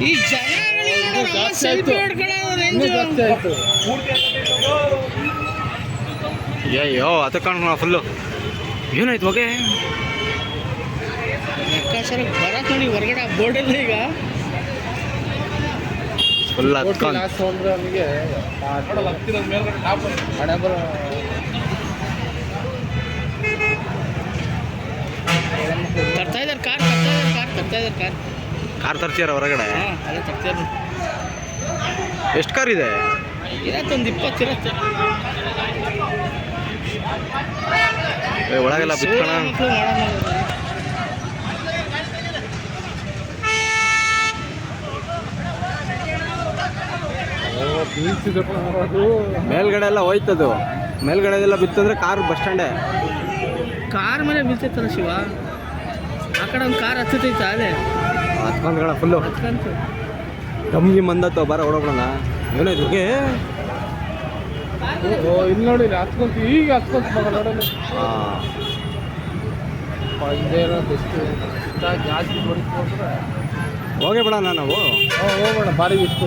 ಈ ಸೆಲ್ಫಿ ಅಯ್ಯೋ ಅದು ಕಾಣ ಫುಲ್ಲು ಏನಾಯ್ತು ಹೊಗೆ? ಲೆಕ್ಕಾಚಾರ ಬರತ್ ನೋಡಿ ಹೊರಗಡೆ ಬೋರ್ಡಲ್ಲಿ ಈಗ. ಫುಲ್ ಹತ್ಕೊಂಡು ಹಣೆ ಬರ ತರ್ತಾ ಇದಾರೆ ಕಾರ್ ತರ್ತಾ ಇದಾರೆ ಕಾರ್ ತರ್ತಾ ಇದಾರೆ ಕಾರ್. ಕಾರ್ ತರ್ತೀರ ಹೊರಗಡೆ? ಅದೇ ಎಷ್ಟು ಕಾರ್ ಇದೆ? ಇರತ್ತೆ ಒಂದು ಇಪ್ಪತ್ತು ಇರತ್ತೆ. ಒಳಗೆಲ್ಲ ಅದು ಮೇಲ್ಗಡೆ ಎಲ್ಲ ಹೋಯ್ತದು. ಮೇಲ್ಗಡೆ ಎಲ್ಲ ಬಿತ್ತಂದ್ರೆ ಕಾರ್ ಬಸ್ ಸ್ಟ್ಯಾಂಡೇ? ಕಾರ್ ಮೇಲೆ ಬೀಳ್ತೈತಲ್ಲ ಶಿವ. ಆ ಕಡೆ ಒಂದು ಕಾರ್ ಹತ್ತೈತ ಅದೇ. ಹತ್ಕೊಂಡ್ಗಳ ಫುಲ್ಲು ಕಮ್ಮಿ ಮಂದತ್ತು ಬರ ಹೊಡೋಣ ಏನೋ ಇದಕ್ಕೆ ಓ ಇಲ್ಲಿ ನೋಡಿ ಹತ್ಕೊಂತ ಈಗ ಹತ್ಕೊಂತ ಜಾಸ್ತಿ ಹೋಗೇ ಬಿಡೋಣ ನಾವು. ಹೋಗೋಣ ಬಾರಿ ಇಷ್ಟು.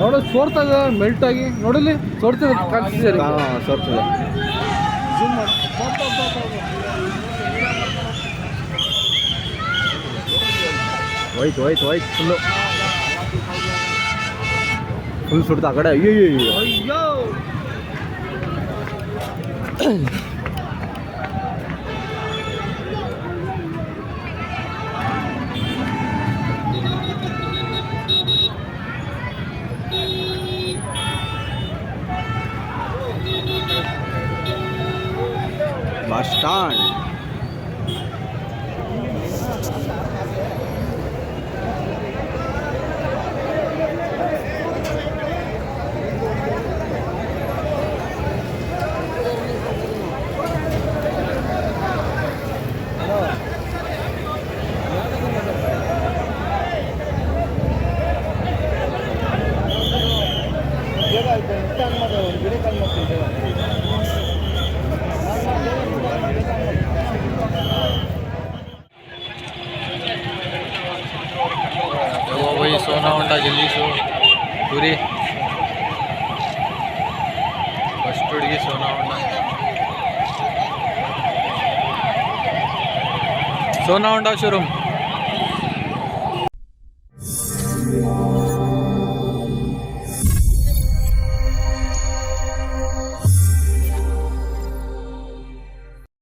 ನೋಡು ಸೋರ್ತದ ಮೆಲ್ಟ್ ಆಗಿ. ನೋಡಲಿ ಸೋರ್ತದೆ ಕಾಣಿಸ್ತಿದೆ. ಹಾಂ ಸೋರ್ತದೆ. ಜೂಮ್ ಮಾಡಿ ಹೋಯ್ತು ಹೋಯ್ತು ಹೋಯ್ತು ಫುಲ್ಲು ಫುಲ್ ಸುಡ್ತಾ ಆ ಕಡೆ ಟಾಟಾ ಜಲ್ದೀಸು ಗುರಿ ಫಸ್ಟ್ ಹುಡುಗಿ ಸೋನಾ ಹೊಂಡ ಸೋನಾ ಹೊಂಡ ಶೋರೂಮ್.